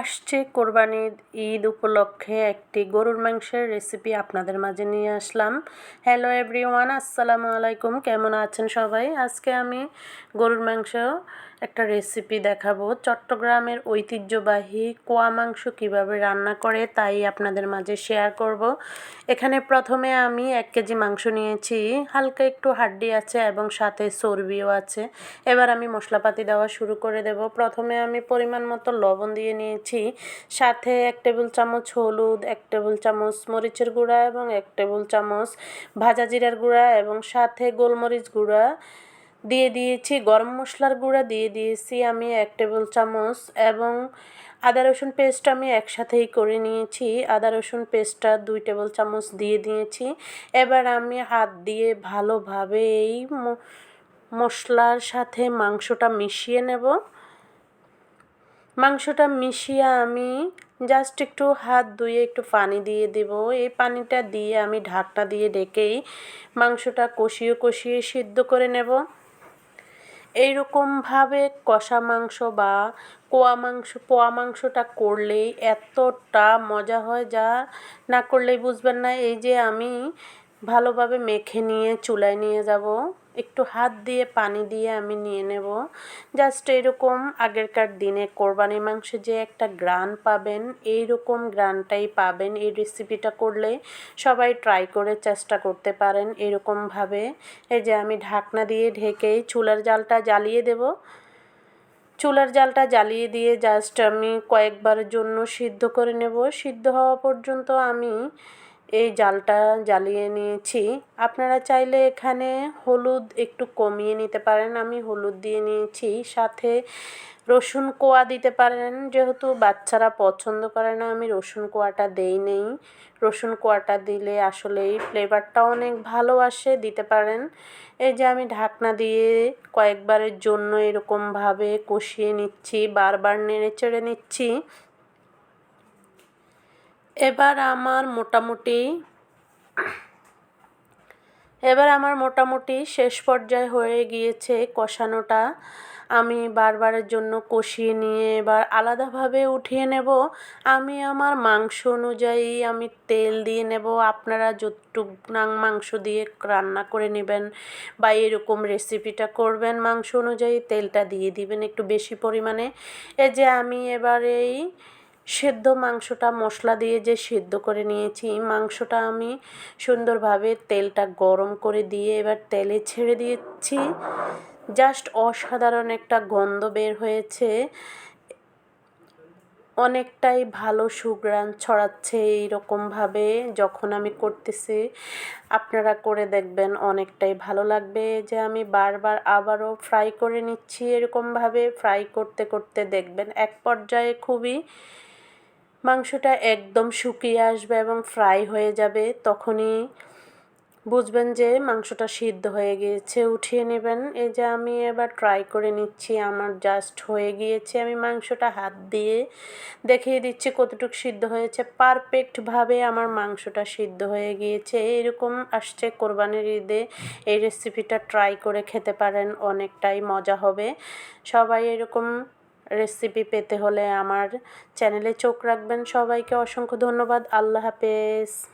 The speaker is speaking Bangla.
আসছে কোরবানির ঈদ উপলক্ষে একটি গরুর মাংসের রেসিপি আপনাদের মাঝে নিয়ে আসলাম। হ্যালো এভরিওয়ান আসসালামু আলাইকুম, কেমন আছেন সবাই? আজকে আমি গরুর মাংস একটা রেসিপি দেখাবো। চট্টগ্রামের ঐতিহ্যবাহী কোয়া মাংস কীভাবে রান্না করে তাই আপনাদের মাঝে শেয়ার করব। এখানে প্রথমে আমি এক কেজি মাংস নিয়েছি। হালকা একটু হাড্ডি আছে এবং সাথে চর্বিও আছে। এবার আমি মশলাপাতি দেওয়া শুরু করে দেব। প্রথমে আমি পরিমাণ মতো লবণ দিয়ে নিয়েছি। সাথে এক টেবিল চামচ হলুদ, এক টেবিল চামচ মরিচের গুঁড়া এবং এক টেবিল চামচ ভাজা জিরার গুঁড়া এবং সাথে গোলমরিচ গুঁড়া দিয়ে দিয়েছি, গরম মশলার গুঁড়া দিয়ে দিয়েছি আমি এক টেবিল চামচ এবং আদা, রসুন পেস্ট আমি একসাথেই করে নিয়েছি। আদা, রসুন পেস্টটা দুই টেবিল চামচ দিয়ে দিয়েছি। এবার আমি হাত দিয়ে ভালোভাবে এই মশলার সাথে মাংসটা মিশিয়ে নেব। মাংসটা মিশিয়ে আমি জাস্ট একটু হাত ধুয়ে একটু পানি দিয়ে দেব। এই পানিটা দিয়ে আমি ঢাকটা দিয়ে ডেকেই মাংসটা কষিয়ে কষিয়ে সিদ্ধ করে নেব। এইরকমভাবে কষা মাংস বা কোয়া মাংস, পোয়া মাংসটা করলেই এতটা মজা হয় যা না করলেই বুঝবেন না। এই যে আমি ভালোভাবে মেখে নিয়ে চুলায় নিয়ে যাব। একটু হাত দিয়ে, পানি দিয়ে আমি নিয়ে নেব। জাস্ট এরকম আগেরকার দিনে কোরবানি মাংসে যে একটা গ্রান পাবেন, এইরকম গ্রানটাই পাবেন। এই রেসিপিটা করলে সবাই ট্রাই করে চেষ্টা করতে পারেন এরকমভাবে। এই যে আমি ঢাকনা দিয়ে ঢেকেই চুলার জালটা জ্বালিয়ে দেব। চুলার জালটা জ্বালিয়ে দিয়ে জাস্ট আমি কয়েকবারের জন্য সিদ্ধ করে নেব। সিদ্ধ হওয়া পর্যন্ত আমি এই জালটা জ্বালিয়ে নিয়েছি। আপনারা চাইলে এখানে হলুদ একটু কমিয়ে নিতে পারেন। আমি হলুদ দিয়ে নিয়েছি। সাথে রসুন কোয়া দিতে পারেন। যেহেতু বাচ্চারা পছন্দ করে না, আমি রসুন কোয়াটা দেই নেই। রসুন কোয়াটা দিলে আসলে এই ফ্লেভারটা অনেক ভালো আসে, দিতে পারেন। এই যে আমি ঢাকনা দিয়ে কয়েকবারের জন্য এরকমভাবে কষিয়ে নিচ্ছি, বারবার নেড়ে চেড়ে নিচ্ছি। এবার আমার মোটামুটি, এবার আমার মোটামুটি শেষ পর্যায়ে হয়ে গিয়েছে কষানোটা। আমি বারবারের জন্য কষিয়ে নিয়ে এবার আলাদাভাবে উঠিয়ে নেব। আমি আমার মাংস অনুযায়ী আমি তেল দিয়ে নেব। আপনারা যতটুক মাংস দিয়ে রান্না করে নেবেন বা এরকম রেসিপিটা করবেন মাংস অনুযায়ী তেলটা দিয়ে দিবেন একটু বেশি পরিমাণে। এ যে আমি এবার এই সেদ্ধ মাংসটা মশলা দিয়ে যে সেদ্ধ করে নিয়েছি মাংসটা আমি সুন্দরভাবে তেলটা গরম করে দিয়ে এবার তেলে ছেড়ে দিয়েছি। জাস্ট অসাধারণ একটা গন্ধ বের হয়েছে। অনেকটাই ভালো সুগ্রাণ ছড়াচ্ছে এইরকমভাবে যখন আমি করতেছি। আপনারা করে দেখবেন অনেকটাই ভালো লাগবে যে আমি বারবার আবারও ফ্রাই করে নিচ্ছি এরকমভাবে। ফ্রাই করতে করতে দেখবেন এক পর্যায়ে খুবই মাংসটা একদম শুকিয়ে আসবে এবং ফ্রাই হয়ে যাবে, তখনই বুঝবেন যে মাংসটা সিদ্ধ হয়ে গিয়েছে, উঠিয়ে নেবেন। এই যে আমি এবার ট্রাই করে নিচ্ছি, আমার জাস্ট হয়ে গিয়েছে। আমি মাংসটা হাত দিয়ে দেখিয়ে দিচ্ছি কতটুকু সিদ্ধ হয়েছে। পারফেক্টভাবে আমার মাংসটা সিদ্ধ হয়ে গিয়েছে। এরকম আসছে কোরবানির ঈদে। এই রেসিপিটা ট্রাই করে খেতে পারেন, অনেকটাই মজা হবে। সবাই এরকম রেসিপি পেতে হলে আমার চ্যানেলে চোখ রাখবেন। সবাইকে অসংখ্য ধন্যবাদ। আল্লাহ হাফেজ।